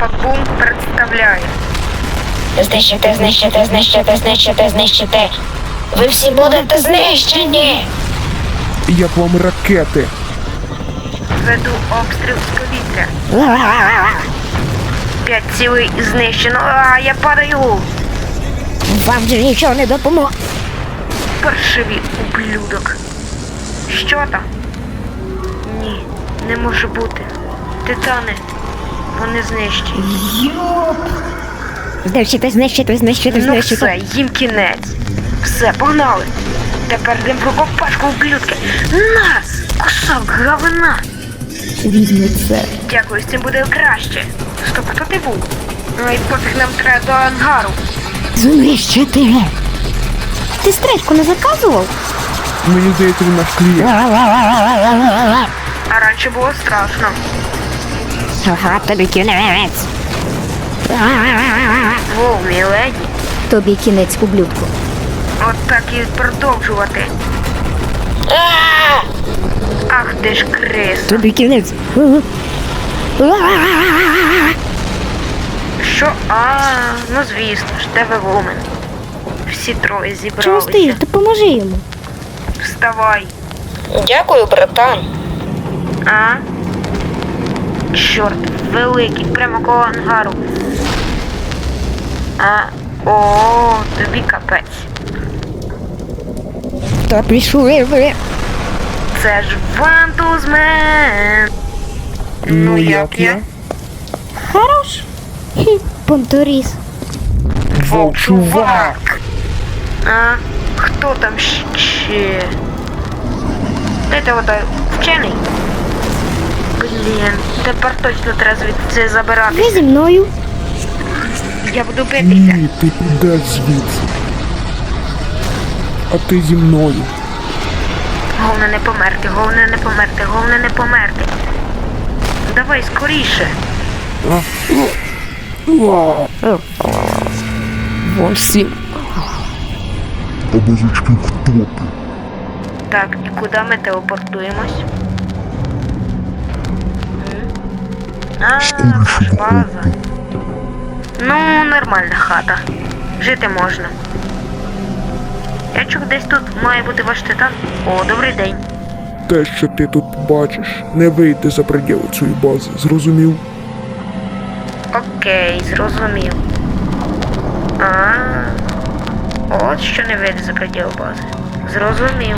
Альфа-бум представляє. Знищити, знищити, знищити, знищити, знищити. Ви всі будете знищені. Як вам ракети? Веду обстріл з повітря. П'ять цілей знищено. А, я падаю. Вам же нічого не допоможе. Паршивий ублюдок. Що там? Ні, не може бути. Титани. Вони знищені. Знищити, знищити, знищити, Ну знищити. все, їм кінець. Все, погнали. Тепер йдемо про ковпачку ублюдки. Нас! Кусок говна. Візьми це. Дякую, з цим буде краще. Стоп, хто ти був? Ой, пофіг нам треба до ангару. Знищити. Ти стрічку не заказував? Мені здається, він наш клієнт. А раніше було страшно. Ага, тобі кінець. Воу, мій. Тобі кінець, ублюдку. От так і продовжувати. Ах ти ж крис. Тобі кінець. Що? А, ну звісно ж, де ви вумен? Всі троє Чого стоїш? зібралися. Допоможи йому. Вставай. Дякую, братан. А? Чорт, великий, прямо коло ангару. А, о, тобі капець. Та пішли ви. Це ж вантузмен. Ну як я? Хорош. Хі, Понторіз. Вовчувак! А, хто там ще? Дайте вода вчений. Блін, тепер точно треба звідси Ви забирати. зі мною. Я буду битися. Ні, ти підеш звідси. А ти зі мною. Головне не померти, головне не померти, головне не померти. Давай скоріше. Вон всі. А хто ти? Так, і куди ми телепортуємось? А, база. Ну, нормальна хата. Жити можна. Я чув, десь тут має бути ваш титан. О, добрий день. Те, що ти тут бачиш, не вийде за приділи цієї бази, зрозумів? Окей, зрозумів. А, от що не вийде за приділ бази. Зрозумів.